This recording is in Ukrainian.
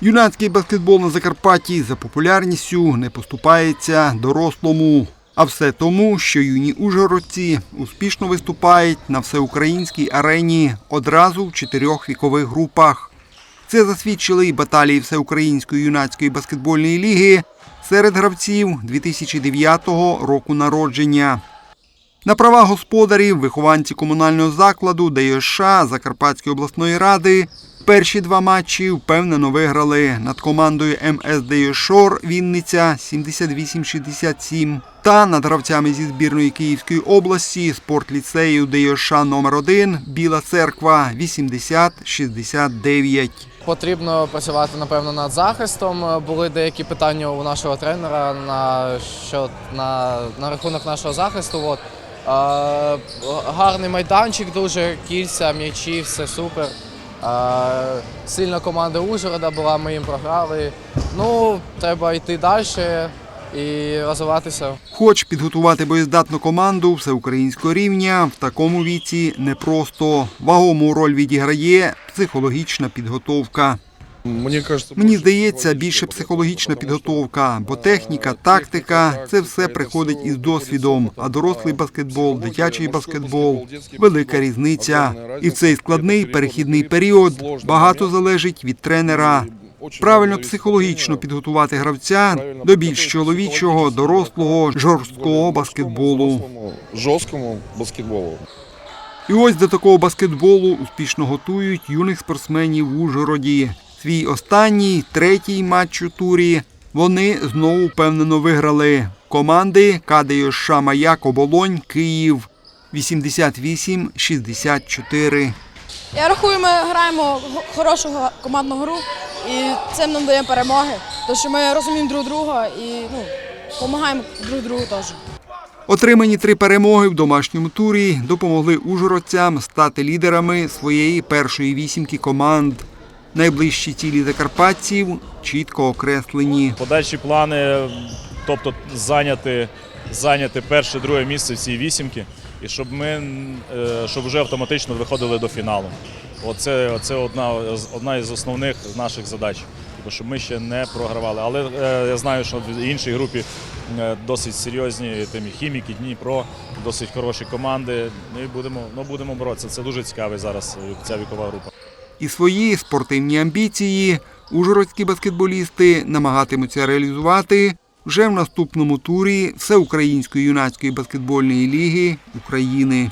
Юнацький баскетбол на Закарпатті за популярністю не поступається дорослому. А все тому, що юні ужгородці успішно виступають на всеукраїнській арені одразу в чотирьох вікових групах. Це засвідчили й баталії Всеукраїнської юнацької баскетбольної ліги серед гравців 2009 року народження. На права господарів вихованці комунального закладу ДЮШ Закарпатської обласної ради перші два матчі впевнено виграли над командою МС Шор Вінниця 78-67 та над гравцями зі збірної Київської області спортліцею ДЮШ номер 1 Біла Церква 80-69. Потрібно працювати, напевно, над захистом. Були деякі питання у нашого тренера на, що, на, на рахунок нашого захисту. От. Е, гарний майданчик, дуже кільця, м'ячі, все супер. Сильна команда Ужгорода була, ми їм програли. Ну, треба йти далі і розвиватися. Хоч підготувати боєздатну команду всеукраїнського рівня в такому віці непросто. Вагому роль відіграє психологічна підготовка. Мені здається, більше психологічна підготовка, бо техніка, тактика це все приходить із досвідом. А дорослий баскетбол, дитячий баскетбол велика різниця. І в цей складний перехідний період багато залежить від тренера. Правильно психологічно підготувати гравця до більш чоловічого, дорослого, жорсткого баскетболу. Жорсткому баскетболу. І ось до такого баскетболу успішно готують юних спортсменів в Ужгороді. Свій останній, третій матч у турі вони знову впевнено виграли. Команди КДЮШ Маяк Оболонь Київ 88-64. Я рахую, ми граємо хорошу командну гру і цим нам дає перемоги, тому що ми розуміємо друг друга і ну, допомагаємо друг другу теж. Отримані три перемоги в домашньому турі допомогли ужгородцям стати лідерами своєї першої вісімки команд. Найближчі цілі закарпатців чітко окреслені. Подальші плани, тобто зайняти, зайняти перше, друге місце в цій вісімки, і щоб ми е, щоб вже автоматично виходили до фіналу. Оце, оце одна, одна із основних наших задач, щоб ми ще не програвали. Але е, я знаю, що в іншій групі е, досить серйозні тим і хіміки, Дніпро, досить хороші команди. І будемо, ну, будемо боротися. Це дуже цікавий зараз ця вікова група. І свої спортивні амбіції ужгородські баскетболісти намагатимуться реалізувати вже в наступному турі Всеукраїнської юнацької баскетбольної ліги України.